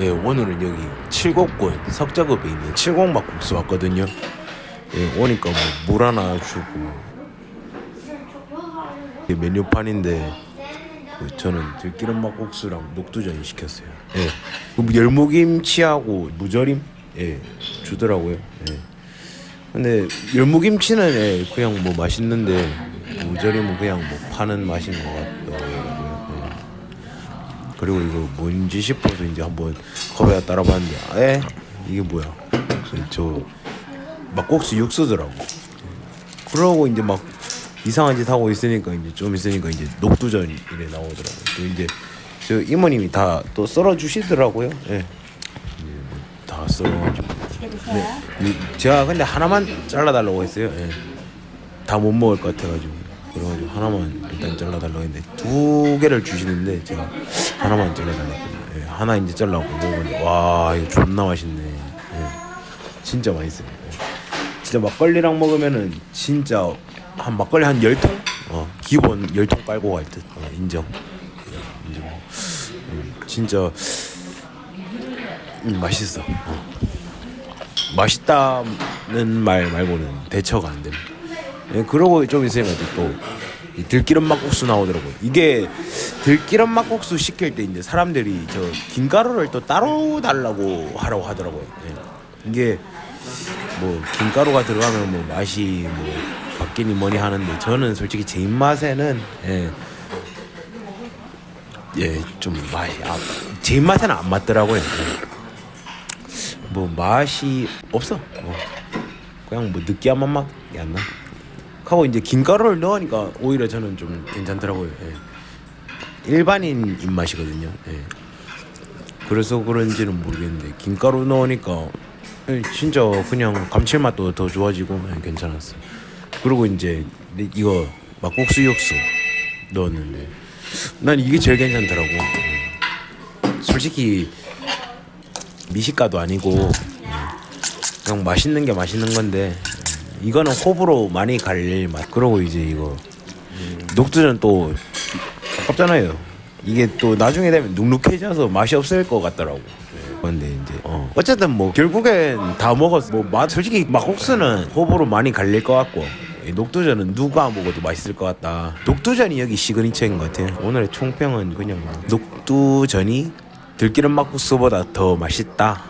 예, 오늘은 여기 칠곡군 석자급에 있는 칠곡막국수 왔거든요. 예, 오니까 뭐 물 하나 주고 이게 메뉴판인데 그 저는 들기름 막국수랑 녹두전 시켰어요. 예, 그 열무김치하고 무절임 예 주더라고요. 예. 근데 열무김치는 예, 그냥 뭐 맛있는데 무절임은 그냥 뭐 파는 맛인 것 같더라고요. 예. 그리고 이거 뭔지 싶어서 이제 한번 컵에다 따라봤는데 에? 이게 뭐야? 저 막국수 육수더라고. 그러고 이제 막 이상한 짓 하고 있으니까 이제 좀 있으니까 이제 녹두전 이래 나오더라고. 또 이제 저 이모님이 다 또 썰어 주시더라고요. 예. 이제 뭐다 썰어가지고. 네. 이- 제가 근데 하나만 잘라달라고 했어요. 예. 다못 먹을 것 같아가지고 그래가지고 하나만 일단 잘라달라고 했는데 두 개를 주시는데 제가 하나만 잘라달라고 했거든요 예, 하나 이제 잘라고 먹었는데 와 이거 존나 맛있네 예, 진짜 맛있어요 예. 진짜 막걸리랑 먹으면은 진짜 한 막걸리 한 열 통? 어 기본 열통 깔고 갈 듯 어, 인정 예, 인정 음, 진짜 음, 맛있어 어. 맛있다는 말 말고는 대처가 안 됩니다. 예, 그러고 좀 있으니까 또이 들기름 막국수 나오더라고요. 이게 들기름 막국수 시킬 때 이제 사람들이 저 김가루를 또 따로 달라고 하라고 하더라고요. 예. 이게 뭐 김가루가 들어가면 뭐 맛이 뭐 바뀌니 뭐니 하는데 저는 솔직히 제 입맛에는 예. 예, 좀 맛이 아, 제 입맛에는 안 맞더라고요. 예. 뭐 맛이 없어. 뭐 그냥 뭐 느끼한 맛밖에 안 나. 하고 이제 김가루를 넣으니까 오히려 저는 좀 괜찮더라고요. 예. 일반인 입맛이거든요. 예. 그래서 그런지는 모르겠는데 김가루 넣으니까 예, 진짜 그냥 감칠맛도 더 좋아지고 예, 괜찮았어. 그리고 이제 이거 막국수 육수 넣었는데 난 이게 제일 괜찮더라고. 예. 솔직히 미식가도 아니고 음, 그냥 맛있는 게 맛있는 건데 음, 이거는 호불호 많이 갈릴 맛. 그러고 이제 이거. 녹두는 또 아깝잖아요. 이게 또 나중에 되면 눅눅해져서 맛이 없을 것 같더라고. 근데 이제 어. 어쨌든 뭐 결국엔 다 먹었어. 뭐맛 솔직히 막국수는 호불호 많이 갈릴 것 같고 이 녹두전은 누가 먹어도 맛있을 것 같다. 녹두전이 여기 시그니처인 것 같아요. 오늘의 총평은 그냥 녹두전이 들기름 막국수보다 더 맛있다